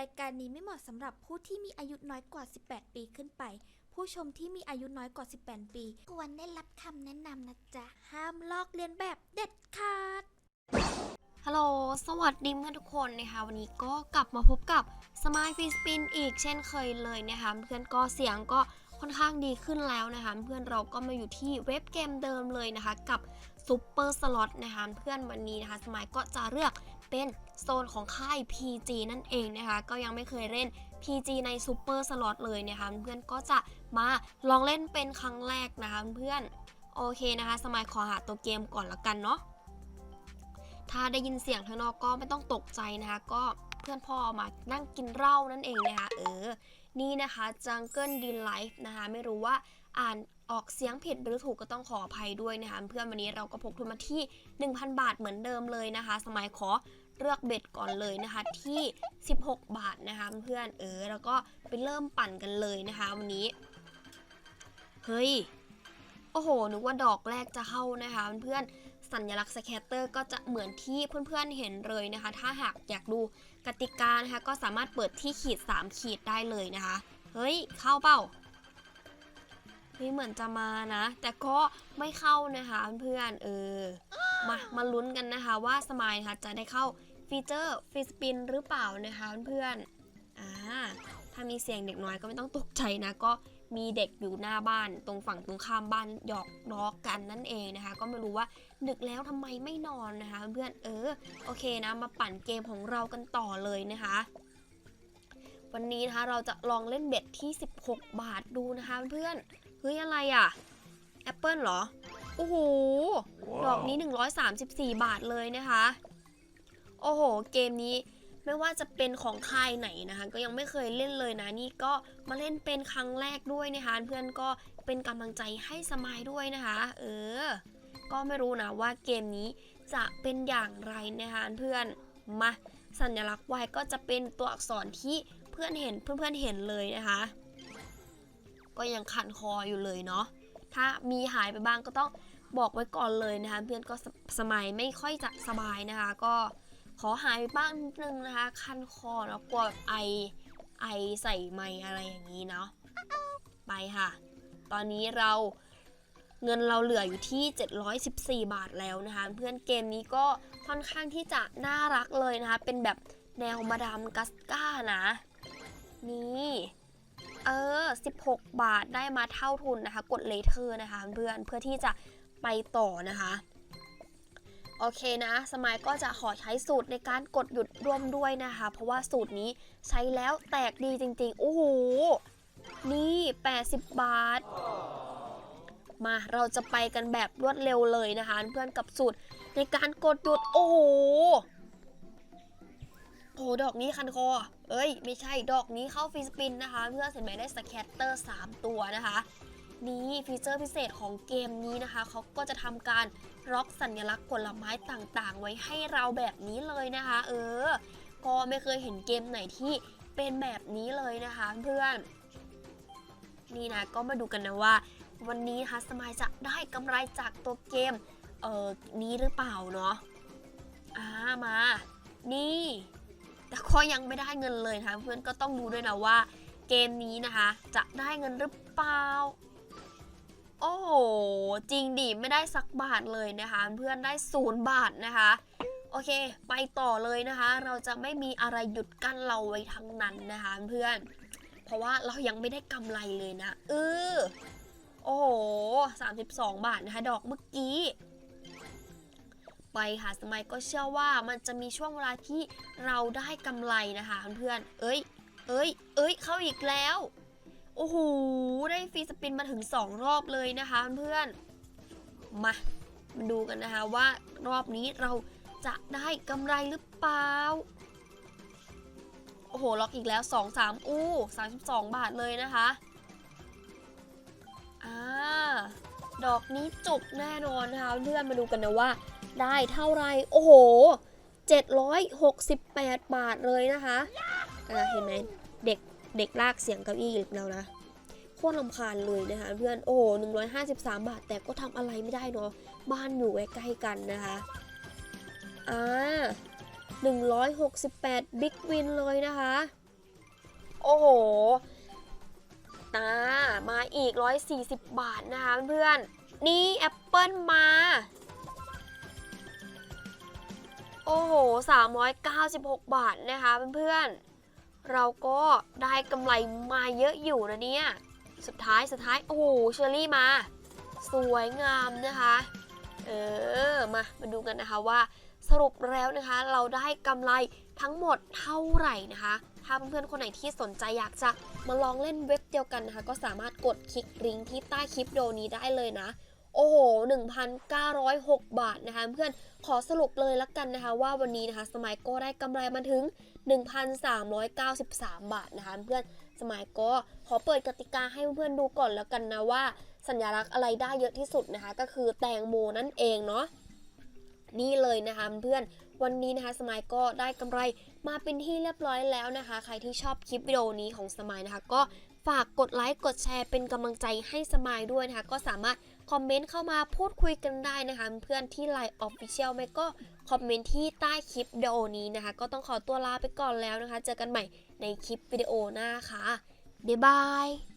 รายการนี้ไม่เหมาะสำหรับผู้ที่มีอายุน้อยกว่า 18 ปีขึ้นไป ผู้ชมที่มีอายุน้อยกว่า 18 ปี ควรได้รับคำแนะนำนะจ๊ะ ห้ามลอกเลียนแบบเด็ดขาด ฮัลโหล สวัสดีเพื่อนทุกคนนะคะ วันนี้ก็กลับมาพบกับสม l e ฟีสปินอีกเช่นเคยเลยนะคะ เพื่อนก็เสียงก็ค่อนข้างดีขึ้นแล้วนะคะ เพื่อนเราก็มาอยู่ที่เว็บเกมเดิมเลยนะคะ กับ ซูเปอร์สล็อตนะคะเพื่อนวันนี้นะคะสม l e ก็จะเลือกเป็นโซนของค่าย PG นั่นเองนะคะ ก็ยังไม่เคยเล่น PG ในซูเปอร์สล็อตเลยนะคะเพื่อนก็จะมาลองเล่นเป็นครั้งแรกนะคะเพื่อนโอเคนะคะ สม l e ขอหาตัวเกมก่อนละกันเนาะถ้าได้ยินเสียงข้างนอกก็ไม่ต้องตกใจนะคะ ก็เพื่อนพ่อมานั่งกินเหล้านั่นเองนะคะเออนี่นะคะ Jungle d e l i f e นะคะ ไม่รู้ว่า อ่านออกเสียงผิดหรือถูกก็ต้องขออภัยด้วยนะคะเพื่อนวันนี้เราก็พกทุนมาที่ 1,000 บาทเหมือนเดิมเลยนะคะ สมัยขอเลือกเบ็ดก่อนเลยนะคะที่ 16 บาทนะคะเพื่อนเออแล้วก็ไปเริ่มปั่นกันเลยนะคะ วันนี้ เฮ้ยโอ้โหนึกว่าดอกแรกจะเข้านะคะเพื่อนสัญลักษณ์สแคตเตอร์ก็จะเหมือนที่เพื่อนๆเห็นเลยนะคะ ถ้าหากอยากดูกติกานะคะ ก็สามารถเปิดที่ขีด 3 ขีดได้เลยนะคะ เฮ้ย เข้าเปล่า ฮ้ยเหมือนจะมานะ แต่ก็ไม่เข้านะคะเพื่อนๆเออมามาลุ้นกันนะคะว่าสมายนะคะจะได้เข้าฟีเจอร์ฟิสปินหรือเปล่านะคะเพื่อนๆอ่าถ้ามีเสียงเด็กน้อยก็ไม่ต้องตกใจนะก็มีเด็กอยู่หน้าบ้านตรงฝั่งตรงข้ามบ้านหยอกล้อกันนั่นเองนะคะ ก็ไม่รู้ว่าดึกแล้วทำไมไม่นอนนะคะ เพื่อนเออโอเคนะมาปั่นเกมของเรากันต่อเลยนะคะ วันนี้นะคะเราจะลองเล่นเบ็ดที่ 16 บาทดูนะคะเพื่อน เฮ้ยอะไรอะ่ะแอปเปิลเหรอ โอ้โห ดอกนี้ 134 บาทเลยนะคะ โอ้โห เกมนี้ไม่ว่าจะเป็นของค่ายไหนนะคะ ก็ยังไม่เคยเล่นเลยนะ นี่ก็มาเล่นเป็นครั้งแรกด้วยนะคะ เพื่อนก็เป็นกำลังใจให้สมายด้วยนะคะ เออ ก็ไม่รู้นะว่าเกมนี้จะเป็นอย่างไรนะคะเพื่อน มาสัญลักษณ์ Y ก็จะเป็นตัวอักษรที่เพื่อนเห็นเพื่อนๆเห็นเลยนะคะ ก็ยังขันคออยู่เลยเนาะถ้ามีหายไปบ้างก็ต้องบอกไว้ก่อนเลยนะคะเพื่อนก็สสมัยไม่ค่อยจะสบายนะคะ ก็ขอหายไปบ้างนิดนึงนะคะ คันคอแล้วกลัวไอไอใส่ไมอะไรอย่างนี้เนาะไปค่ะ ตอนนี้เราเงินเราเหลืออยู่ที่ 714 บาทแล้วนะคะ เพื่อนเกมนี้ก็ค่อนข้างที่จะน่ารักเลยนะคะ เป็นแบบแนวมาดามกัสก้านะ นี่ เออ 16 บาทได้มาเท่าทุนนะคะ กดเลเทอร์นะคะเพื่อนเพื่อที่จะไปต่อนะคะโอเคนะ สมัยก็จะขอใช้สูตรในการกดหยุดร่วมด้วยนะคะ เพราะว่าสูตรนี้ใช้แล้วแตกดีจริงๆ โอ้โห นี่ 80 บาท มาเราจะไปกันแบบรวดเร็วเลยนะคะ เพื่อนกับสูตรในการกดหยุด โอ้โห อ้โหดอกนี้คันคอ เอ้ย ไม่ใช่ดอกนี้เข้าฟรีสปินนะคะ เพื่อนเห็นไหมได้สแคตเตอร์ 3 ตัวนะคะ นี่ฟีเจอร์พิเศษของเกมนี้นะคะเขาก็จะทำการล็อกสัญลักษณ์ผลไม้ต่างๆ ไว้ให้เราแบบนี้เลยนะคะ เออ ก็ไม่เคยเห็นเกมไหนที่เป็นแบบนี้เลยนะคะเพื่อนนี่นะก็มาดูกันนะว่า วันนี้นะคะสมายจะได้กำไรจากตัวเกมเออนี้หรือเปล่าเนาะอ่ามา นี่ แต่ก็ยังไม่ได้เงินเลยนะคะเพื่อนก็ต้องดูด้วยนะว่า เกมนี้นะคะ จะได้เงินหรือเปล่า โอ้โหจริงดิไม่ได้สักบาทเลยนะคะ เพื่อนได้ศูนย์บาทนะคะโอเค ไปต่อเลยนะคะ เราจะไม่มีอะไรหยุดกั้นเราไว้ทั้งนั้นนะคะเพื่อน เพราะว่าเรายังไม่ได้กำไรเลยนะเออโอ้โห32 บาทนะคะ ดอกเมื่อกี้ ไปค่ะสมัยก็เชื่อว่ามันจะมีช่วงเวลาที่เราได้กำไรนะคะเพื่อนๆเอ้ย เอ้ย เอ้ย เข้าอีกแล้ว โอ้โห ได้ฟรีสปินมาถึง 2 รอบเลยนะคะเพื่อนมามาดูกันนะคะว่ารอบนี้เราจะได้กำไรหรือเปล่า โอ้โห ล็อกอีกแล้ว 2 3 อู้ 32 บาทเลยนะคะอ่าดอกนี้จุกแน่นอนนะคะเพื่อนมาดูกันนะว่า ได้เท่าไรโอ้โห 768 บาทเลยนะคะอ่าเห็นไหมเด็กเด็กลากเสียงเก้าอี้อีกแล้วนะโคตรลำคาญเลยนะคะเพื่อนโอ้โห153 บาท แต่ก็ทำอะไรไม่ได้เนาะบ้านอยู่ใกล้ๆกันนะคะอ่า168 บิ๊กวินเลยนะคะ โอ้โหนะมาอีก 140 บาทนะคะเพื่อนนี่แอปเปิลมา อ้โห 396 บาทนะคะเพื่อนๆ เราก็ได้กำไรมาเยอะอยู่นะเนี่ย สุดท้ายสุดท้าย โอ้โห เชอรี่มา สวยงามนะคะ เออ มา มาดูกันนะคะว่าสรุปแล้วนะคะ เราได้กำไรทั้งหมดเท่าไหร่นะคะ ถ้าเพื่อนๆคนไหนที่สนใจอยากจะมาลองเล่นเว็บเดียวกันนะคะ ก็สามารถกดคลิกลิงก์ที่ใต้คลิปวิดีโอนี้ได้เลยนะ โอ้โห 1,906 บาทนะคะเพื่อนขอสรุปเลยละกันนะคะว่าวันนี้นะคะสมัยก็ได้กำไรมาถึง 1,393 บาทนะคะเพื่อนสมัยก็ขอเปิดกติกาให้เพื่อนดูก่อนแล้วกันนะว่าสัญลักษณ์อะไรได้เยอะที่สุดนะคะ ก็คือแตงโมนั่นเองเนาะนี่เลยนะคะเพื่อนวันนี้นะคะสมัยก็ได้กำไรมาเป็นที่เรียบร้อยแล้วนะคะ ใครที่ชอบคลิปวิดีโอนี้ของสมัยนะคะ ก็ฝากกดไลค์กดแชร์เป็นกำลังใจให้สมัยด้วยนะคะ ก็สามารถ คอมเมนต์เข้ามาพูดคุยกันได้นะคะ เพื่อนที่ Line Official ไม่ก็คอมเมนต์ที่ใต้คลิปวิดีโอนี้นะคะ ก็ต้องขอตัวลาไปก่อนแล้วนะคะ เจอกันใหม่ในคลิปวิดีโอหน้าค่ะบ๊ายบาย